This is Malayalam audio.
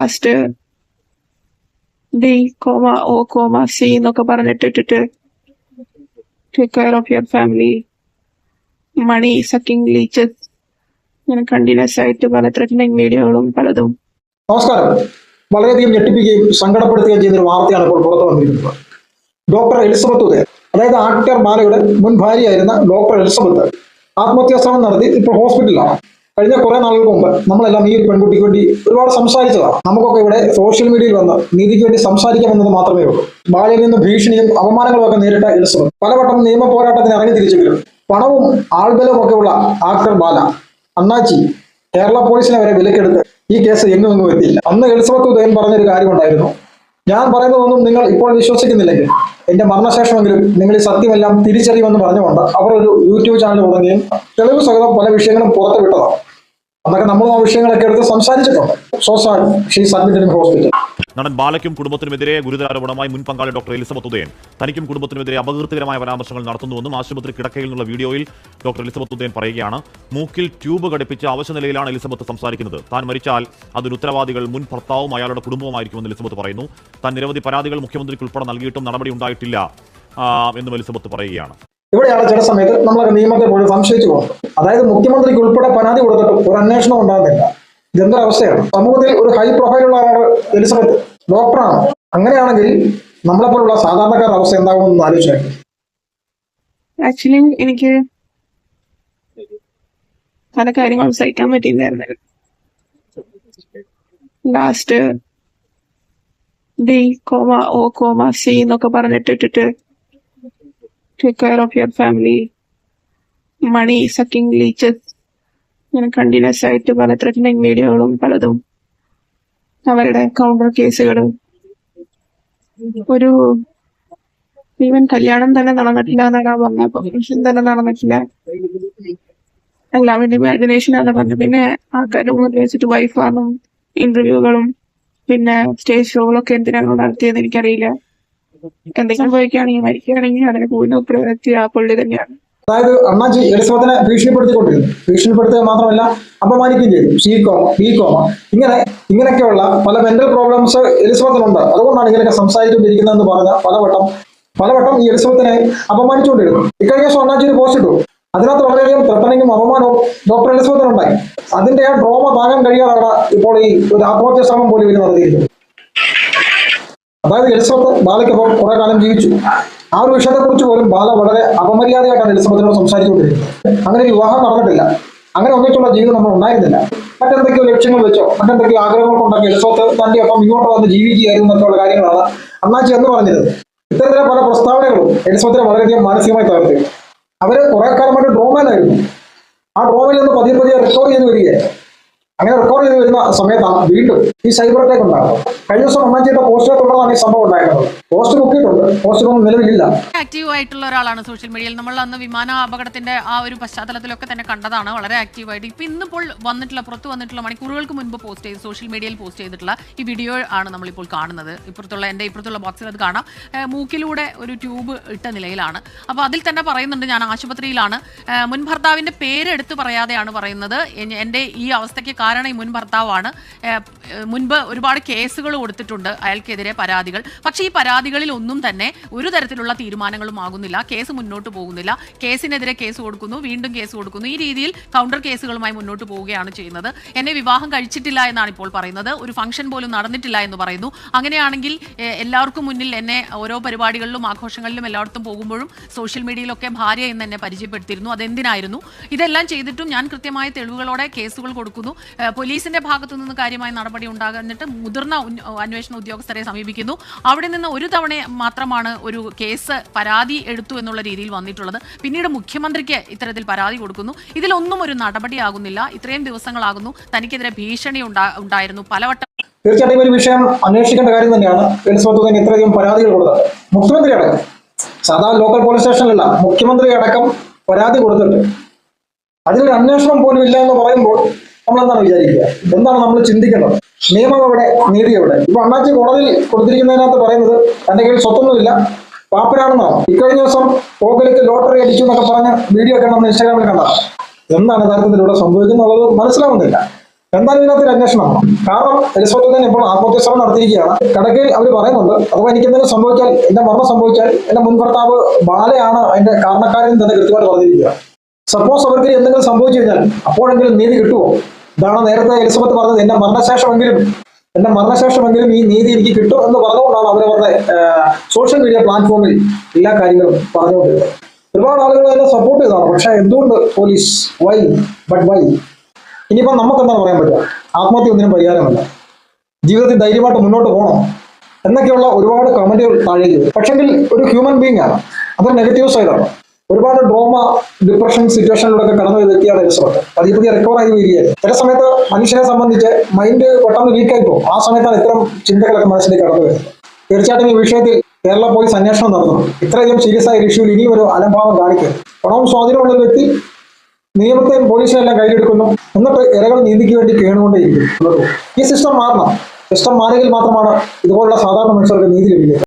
Last D comma O comma C എന്നൊക്കെ പറഞ്ഞിട്ടിട്ടിട്ട് take care of your family money sucking leeches ഇങ്ങനെ കണ്ടിന്യൂസ് ആയിട്ട് പല ത്രെറ്റനിങ് വീഡിയോകളും പലതും. നമസ്കാരം. വളരെയധികം ഞെട്ടിപ്പിക്കുകയും സങ്കടപ്പെടുത്തുകയും ഒരു വാർത്തയാണ് ഇപ്പോൾ പുറത്തു വന്നിരിക്കുന്നത്. ഡോക്ടർ എലിസബത്ത് ഉദയ അതായത് ആക്ടർ മാലയുടെ മുൻ ഭാര്യയായിരുന്ന ഡോക്ടർ എലിസബത്ത് ആത്മഹത്യാ ശ്രമം നടത്തി ഇപ്പോൾ ഹോസ്പിറ്റലിലാണ്. കഴിഞ്ഞ കുറെ നാളുകൾക്ക് മുമ്പ് നമ്മളെല്ലാം ഈ ഒരു പെൺകുട്ടിക്ക് വേണ്ടി ഒരുപാട് സംസാരിച്ചതാണ് നമുക്കൊക്കെ ഇവിടെ സോഷ്യൽ മീഡിയയിൽ വന്ന് നീതിക്ക് വേണ്ടി സംസാരിക്കാമെന്നത് മാത്രമേ ഉള്ളൂ. ബാലയിൽ നിന്ന് ഭീഷണിയും അപമാനങ്ങളും ഒക്കെ നേരിട്ട എലിസബത്ത് പലവട്ടം നിയമ പോരാട്ടത്തിന് ഇറങ്ങി തിരിച്ചെങ്കിലും പണവും ആൾബലവും ഒക്കെ ഉള്ള ആക്ടർ ബാല അണ്ണാച്ചി കേരള പോലീസിനെ വരെ വിലക്കെടുത്ത് ഈ കേസ് എങ്ങും എങ്ങും എത്തിയില്ല. അന്ന് എലിസബത്ത് ഉദയൻ പറഞ്ഞൊരു കാര്യമുണ്ടായിരുന്നു. ഞാൻ പറയുന്നതൊന്നും നിങ്ങൾ ഇപ്പോൾ വിശ്വസിക്കുന്നില്ലെങ്കിൽ എന്റെ മരണശേഷമെങ്കിലും നിങ്ങൾ ഈ സത്യമെല്ലാം തിരിച്ചറിയുമെന്ന് പറഞ്ഞുകൊണ്ട് അവർ ഒരു യൂട്യൂബ് ചാനൽ തുടങ്ങുകയും തെളിവ് സഹിതം പല വിഷയങ്ങളും പുറത്തു വിട്ടതാണ് അന്നൊക്കെ നമ്മളും ആ വിഷയങ്ങളൊക്കെ എടുത്ത് സംസാരിച്ചിട്ടുണ്ട്. ഇൻ ഹോസ്പിറ്റൽ നടൻ ബാലയ്ക്കും കുടുംബത്തിനുമെതിരെ ഗുരുതരാരോപണമായി മുൻ പങ്കാളി ഡോക്ടർ എലിസബത്ത് ഉദയൻ. തനിക്കും കുടുംബത്തിനുമെതിരെ അപകീർത്തികരമായ പരാമർശങ്ങൾ നടത്തുന്നുവെന്നും ആശുപത്രി കിടക്കയിൽ നിന്നുള്ള വീഡിയോയിൽ ഡോക്ടർ എലിസബത്ത് ഉദയൻ പറയുകയാണ് മൂക്കിൽ ട്യൂബ് ഘടിപ്പിച്ച അവശ നിലയിലാണ് എലിസബത്ത് സംസാരിക്കുന്നത്. താൻ മരിച്ചാൽ അതിന് ഉത്തരവാദികൾ മുൻ ഭർത്താവും അയാളുടെ കുടുംബവുമായിരിക്കുമെന്ന് എലിസബത്ത് പറയുന്നു. താൻ നിരവധി പരാതികൾ മുഖ്യമന്ത്രിക്ക് ഉൾപ്പെടെ നൽകിയിട്ടും നടപടി ഉണ്ടായിട്ടില്ല എന്നും എലിസബത്ത് പറയുകയാണ്. ഇവിടെയാണ് ചില സമയത്ത് നമ്മളൊക്കെ നിയമത്തെ പോലും സംശയിച്ചു പോകുന്നത്. അതായത് മുഖ്യമന്ത്രിക്ക് ഉൾപ്പെടെ പരാതി കൊടുത്തിട്ടും ഒരു അന്വേഷണം ഉണ്ടാകുന്നില്ല. ഇതെന്തൊരു അവസ്ഥയാണ്? സമൂഹത്തിൽ ഒരു ഹൈ പ്രൊഫൈൽ ഉള്ള ആളാണ് എലിസബത്ത്. ഡോക്ടറാണ്. അങ്ങനെയാണെങ്കിൽ നമ്മളെപ്പോലുള്ള സാധാരണക്കാരുടെ അവസ്ഥ എന്താകുമെന്ന് ആലോചിച്ചു ആക്ച്വലി എനിക്ക് പല കാര്യങ്ങളും സഹിക്കാൻ പറ്റിയില്ലായിരുന്നു last D comma O comma C എന്നൊക്കെ പറഞ്ഞിട്ടിട്ടിട്ട് take care of your family, money sucking leeches ഇങ്ങനെ കണ്ടിന്യൂസ് ആയിട്ട് പല ത്രെറ്റനിങ് വീഡിയോകളും പലതും അവരുടെ കൗണ്ടർ കേസുകളും ഒരു ഈവൻ കല്യാണം തന്നെ നടന്നിട്ടില്ല എന്നാണ് പറഞ്ഞത്. ഫംഗ്ഷൻ തന്നെ നടന്നിട്ടില്ല. എല്ലാവരുടെ ഇമാജിനേഷൻ ആണ് പറഞ്ഞത്. പിന്നെ മുന്നിൽ വെച്ചിട്ട് വൈഫാണും ഇന്റർവ്യൂകളും പിന്നെ സ്റ്റേജ് ഷോകളൊക്കെ എന്തിനാണ് നടത്തിയെന്ന് എനിക്കറിയില്ല. എന്തെങ്കിലും പോയിക്കുകയാണെങ്കിൽ മരിക്കുകയാണെങ്കിൽ അതിന് കൂടുതൽ പ്രവൃത്തി ആ പുള്ളി തന്നെയാണ്. അതായത് അണ്ണാജി എലിസബത്തിനെ ഭീഷണിപ്പെടുത്തിക്കൊണ്ടിരുന്നു. ഭീഷണിപ്പെടുത്തുക മാത്രമല്ല അപമാനിക്കുകയും ചെയ്തു. സി കോമ ബി കോമ ഇങ്ങനെ ഇങ്ങനെയൊക്കെയുള്ള പല മെന്റൽ പ്രോബ്ലംസ് എലിസബത്തിനുണ്ട്. അതുകൊണ്ടാണ് ഇങ്ങനെയൊക്കെ സംസാരിച്ചുകൊണ്ടിരിക്കുന്നതെന്ന് പറഞ്ഞ പലവട്ടം പലവട്ടം ഈ എലിസബത്തിനെ അപമാനിച്ചുകൊണ്ടിരുന്നു. ഇക്കഴിഞ്ഞ ദിവസം അണ്ണാജി ഒരു പോസ്റ്റ് ഇട്ടു. അതിനകത്ത് വളരെയധികം ത്രട്ടണിങ്ങും അപമാനവും ഡോക്ടർ എലിസബത്തിനുണ്ടായി. അതിന്റെ ആ ഡ്രോമ താങ്ങാൻ കഴിയാതാണ് ഇപ്പോൾ ഈ ഒരു ആത്മഹത്യ ശ്രമം പോലും ഇവർ നടത്തിയിരിക്കുന്നത്. അതായത് എലിസബത്ത് ബാലയ്ക്കൊപ്പം കുറെ കാലം ജീവിച്ചു. ആ ഒരു വിഷയത്തെക്കുറിച്ച് പോലും ബാല വളരെ അപമര്യാദയായിട്ടാണ് എലിസബത്തിനോട് സംസാരിച്ചുകൊണ്ടിരുന്നത്. അങ്ങനെ വിവാഹം നടന്നിട്ടില്ല. അങ്ങനെ ഒന്നിച്ചുള്ള ജീവിതം നമ്മൾ ഉണ്ടായിരുന്നില്ല. മറ്റെന്തൊക്കെയോ ലക്ഷ്യങ്ങൾ വെച്ചോ മറ്റെന്തൊക്കെയോ ആഗ്രഹങ്ങൾ കൊണ്ടൊക്കെ എലിസബത്ത് തന്റെ ഒപ്പം ഇങ്ങോട്ട് വന്ന് ജീവിക്കുകയായിരുന്നു എന്നൊക്കെയുള്ള കാര്യങ്ങളാണ് അണ്ണാച്ചി എന്ന് പറഞ്ഞിരുന്നത് ഇത്തരത്തിലെ പല പ്രസ്താവനകളും എലിസബത്തിനെ വളരെയധികം മാനസികമായി തകർത്തി അവർ കുറെ കാലമായിട്ട് ഡ്രോമയിലായിരുന്നു ആ ഡ്രോമയിൽ നിന്ന് പതിയെ പതിയെ റിക്കവർ ചെയ്ത് വരികയായിരുന്നു. അങ്ങനെ റിക്കവർ ചെയ്ത് വരുന്ന സമയത്താണ് വീണ്ടും ഈ സൈബർ അറ്റാക്ക് ഉണ്ടാകുന്നത് കഴിഞ്ഞ ദിവസം ഒന്നാം ചെയ്ത പോസ്റ്റർ തുടർന്നാണ് ഈ സംഭവം ഉണ്ടായിരുന്നത്. പോസ്റ്റ് മുക്കിയിട്ടുണ്ട് പോസ്റ്റ് ഒന്നും നിലവിലില്ല. ആക്റ്റീവ് ആയിട്ടുള്ള ഒരാളാണ് സോഷ്യൽ മീഡിയയിൽ നമ്മൾ അന്ന് വിമാന അപകടത്തിന്റെ ആ ഒരു പശ്ചാത്തലത്തിലൊക്കെ തന്നെ കണ്ടതാണ്. വളരെ ആക്റ്റീവ് ആയിട്ട്. ഇപ്പൊ ഇന്നിപ്പോൾ വന്നിട്ടുള്ള പുറത്ത് വന്നിട്ടുള്ള മണിക്കൂറുകൾക്ക് മുൻപ് പോസ്റ്റ് ചെയ്ത് സോഷ്യൽ മീഡിയയിൽ പോസ്റ്റ് ചെയ്തിട്ടുള്ള ഈ വീഡിയോ ആണ് നമ്മളിപ്പോൾ കാണുന്നത്. ഇപ്പുറത്തുള്ള എന്റെ ഇപ്പുറത്തുള്ള ബോക്സിൽ അത് കാണാം. മൂക്കിലൂടെ ഒരു ട്യൂബ് ഇട്ട നിലയിലാണ്. അപ്പോൾ അതിൽ തന്നെ പറയുന്നുണ്ട് ഞാൻ ആശുപത്രിയിലാണ്. മുൻ പേര് എടുത്ത് പറയാതെയാണ് പറയുന്നത്. എന്റെ ഈ അവസ്ഥയ്ക്ക് കാരണം ഈ മുൻ ഭർത്താവാണ്. മുൻപ് ഒരുപാട് കേസുകൾ കൊടുത്തിട്ടുണ്ട് അയാൾക്കെതിരെ പരാതികൾ. പക്ഷേ ഈ പരാതികളിൽ ഒന്നും തന്നെ ഒരു തരത്തിലുള്ള തീരുമാനങ്ങളും ആകുന്നില്ല. കേസ് മുന്നോട്ട് പോകുന്നില്ല. കേസിനെതിരെ കേസ് കൊടുക്കുന്നു. വീണ്ടും കേസ് കൊടുക്കുന്നു. ഈ രീതിയിൽ കൗണ്ടർ കേസുകളുമായി മുന്നോട്ട് പോവുകയാണ് ചെയ്യുന്നത്. എന്നെ വിവാഹം കഴിച്ചിട്ടില്ല എന്നാണ് ഇപ്പോൾ പറയുന്നത്. ഒരു ഫംഗ്ഷൻ പോലും നടന്നിട്ടില്ല എന്ന് പറയുന്നു. അങ്ങനെയാണെങ്കിൽ എല്ലാവർക്കും മുന്നിൽ എന്നെ ഓരോ പരിപാടികളിലും ആഘോഷങ്ങളിലും എല്ലായിടത്തും പോകുമ്പോഴും സോഷ്യൽ മീഡിയയിലൊക്കെ ഭാര്യ എന്ന് എന്നെ പരിചയപ്പെടുത്തിയിരുന്നു. അതെന്തിനായിരുന്നു? ഇതെല്ലാം ചെയ്തിട്ടും ഞാൻ കൃത്യമായ തെളിവുകളോടെ കേസുകൾ കൊടുക്കുന്നു. പോലീസിന്റെ ഭാഗത്തു നിന്ന് കാര്യമായ നടപടി ഉണ്ടാകുന്നിട്ട് മുതിർന്ന അന്വേഷണ ഉദ്യോഗസ്ഥരെ സമീപിക്കുന്നു. അവിടെ നിന്ന് ഒരു തവണ മാത്രമാണ് ഒരു കേസ് പരാതി എടുത്തു എന്നുള്ള രീതിയിൽ വന്നിട്ടുള്ളത്. പിന്നീട് മുഖ്യമന്ത്രിക്ക് ഇത്തരത്തിൽ പരാതി കൊടുക്കുന്നു. ഇതിലൊന്നും ഒരു നടപടിയാകുന്നില്ല. ഇത്രയും ദിവസങ്ങളാകുന്നു. തനിക്കെതിരെ ഭീഷണി ഉണ്ടായിരുന്നു. പലവട്ടം തീർച്ചയായിട്ടും ഒരു വിഷയം അന്വേഷിക്കേണ്ട കാര്യം തന്നെയാണ്. തന്നെ ഇത്രയധികം പരാതികൾ കൊടുത്തത്. മുഖ്യമന്ത്രി അടക്കം. സാധാരണ ലോക്കൽ പോലീസ് സ്റ്റേഷനിലല്ല മുഖ്യമന്ത്രി അടക്കം പരാതി കൊടുത്തിട്ട് അതിലൊരു അന്വേഷണം പോലും ഇല്ല എന്ന് പറയുമ്പോൾ നമ്മൾ എന്താണ് വിചാരിക്കുക? എന്താണ് നമ്മൾ ചിന്തിക്കേണ്ടത്? നിയമം എവിടെ? നീതി എവിടെ? ഇപ്പൊ അണ്ണാച്ചി കോടതിയിൽ കൊടുത്തിരിക്കുന്നതിനകത്ത് പറയുന്നത് തന്റെ കയ്യിൽ സ്വത്തൊന്നുമില്ല പാപ്പരാണെന്നാണ് ഇക്കഴിഞ്ഞ ദിവസം പോക്കലിക്ക് ലോട്ടറി അടിച്ചു എന്നൊക്കെ പറഞ്ഞ വീഡിയോ ഒക്കെ നമ്മൾ ഇൻസ്റ്റാഗ്രാമിൽ കണ്ടതാണ്. എന്താണ് യഥാർത്ഥത്തിൽ ഇവിടെ സംഭവിക്കുന്നുള്ളത് മനസ്സിലാവുന്നില്ല. എന്തായാലും ഇതിനകത്ത് ഒരു കാരണം എലിസബത്ത് തന്നെ ഇപ്പോൾ ആത്മഹത്യ ശ്രമം നടത്തിയിരിക്കുകയാണ്. കടക്കയിൽ അവർ പറയുന്നുണ്ട് അഥവാ എനിക്ക് എന്തെങ്കിലും സംഭവിച്ചാൽ എന്റെ മരണം സംഭവിച്ചാൽ എന്റെ മുൻ ഭർത്താവ് ബാലയാണ് അതിന്റെ കാരണക്കാരൻ തന്നെ കൃത്യമായിട്ട് പറഞ്ഞിരിക്കുക സപ്പോസ് അവർക്ക് എന്തെങ്കിലും സംഭവിച്ചു കഴിഞ്ഞാൽ അപ്പോഴെങ്കിലും നീതി കിട്ടുമോ? ഇതാണ് നേരത്തെ എലിസബത്ത് പറഞ്ഞത്? എന്റെ മരണശേഷമെങ്കിലും എന്റെ മരണശേഷമെങ്കിലും ഈ നീതി എനിക്ക് കിട്ടും എന്ന് പറഞ്ഞുകൊണ്ടാണ് അവരവരുടെ സോഷ്യൽ മീഡിയ പ്ലാറ്റ്ഫോമിൽ എല്ലാ കാര്യങ്ങളും പറഞ്ഞുകൊണ്ടിരുന്നത്. ഒരുപാട് ആളുകൾ അതിനെ സപ്പോർട്ട് ചെയ്താണ് പക്ഷെ എന്തുകൊണ്ട് പോലീസ് വൈ ബട്ട് വൈ ഇനിയിപ്പം നമുക്ക് എന്താണ് പറയാൻ പറ്റുക? ആത്മഹത്യ ഒന്നിനും പരിഹാരമല്ല. ജീവിതത്തിൽ ധൈര്യമായിട്ട് മുന്നോട്ട് പോകണം. എന്നൊക്കെയുള്ള ഒരുപാട് കമന്റുകൾ താഴേക്ക് പക്ഷെങ്കിൽ ഒരു ഹ്യൂമൻ ബീങ് ആണ്. അതൊരു നെഗറ്റീവ് സൈഡാണ് ഒരുപാട് ഡ്രോമ ഡിപ്രഷൻ സിറ്റുവേഷനിലൂടെ കടന്നു വ്യക്തിയാണ് എലിസബത്ത് പതിയെ പതിയെ റിക്കവർ ആയി വരികയാണ്. ചില സമയത്ത് മനുഷ്യനെ സംബന്ധിച്ച് മൈൻഡ് പെട്ടെന്ന് വീക്കായി പോകും. ആ സമയത്താണ് ഇത്തരം ചിന്തകളൊക്കെ മനസ്സിലേക്ക് കടന്നു വരുന്നത്. തീർച്ചയായിട്ടും ഈ വിഷയത്തിൽ കേരള പോലീസ് അന്വേഷണം നടന്നു. ഇത്രയധികം സീരിയസ് ആയ ഇഷ്യൂവിൽ ഇനിയും ഒരു അലംഭാവം കാണിക്കരുത് പണവും സ്വാധീനമുള്ള വ്യക്തി നിയമത്തെയും പോലീസിനെല്ലാം കയ്യിലെടുക്കുന്നു. എന്നിട്ട് ഇരകൾ നീതിക്ക് വേണ്ടി കേണുകൊണ്ടേയിരിക്കും. ഈ സിസ്റ്റം മാറണം. സിസ്റ്റം മാറിയെങ്കിൽ മാത്രമാണ് ഇതുപോലുള്ള സാധാരണ മനുഷ്യർക്ക് നീതി ലഭിക്കുക.